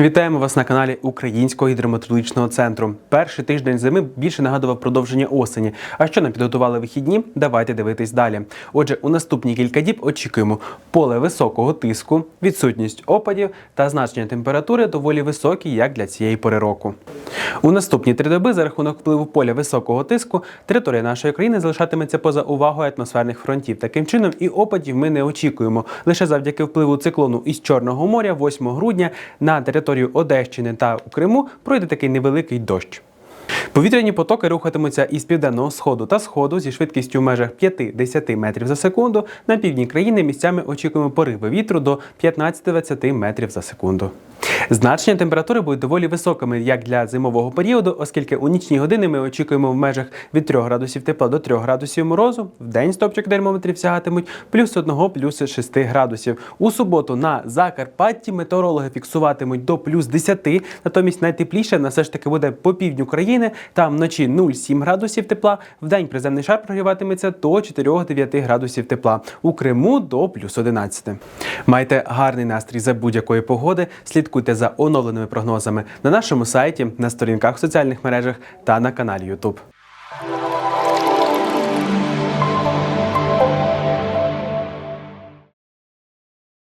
Вітаємо вас на каналі Українського гідрометеорологічного центру. Перший тиждень зими більше нагадував продовження осені. А що нам підготували вихідні? Давайте дивитись далі. Отже, у наступні кілька діб очікуємо поле високого тиску, відсутність опадів та значення температури доволі високі, як для цієї пори року. У наступні три доби за рахунок впливу поля високого тиску територія нашої країни залишатиметься поза увагою атмосферних фронтів. Таким чином, і опадів ми не очікуємо. Лише завдяки впливу циклону із Чорного моря, 8 грудня, на територію Одещини та у Криму пройде такий невеликий дощ. Повітряні потоки рухатимуться із південного сходу та сходу зі швидкістю в межах 5-10 метрів за секунду. На півдні країни місцями очікуємо пориви вітру до 15-20 метрів за секунду. Значення температури будуть доволі високими як для зимового періоду, оскільки у нічні години ми очікуємо в межах від 3 градусів тепла до 3 градусів морозу. В день стопчик термометрів сягатимуть плюс 1 плюс 6 градусів. У суботу на Закарпатті метеорологи фіксуватимуть до плюс 10, натомість найтепліше на все ж таки буде по півдню країни. Там вночі 0,7 градусів тепла, в день приземний шар прогріватиметься до 4-9 градусів тепла. У Криму до плюс 11. Майте гарний настрій за будь-якої погоди. Слідкуйте за оновленими прогнозами на нашому сайті, на сторінках в соціальних мережах та на каналі YouTube.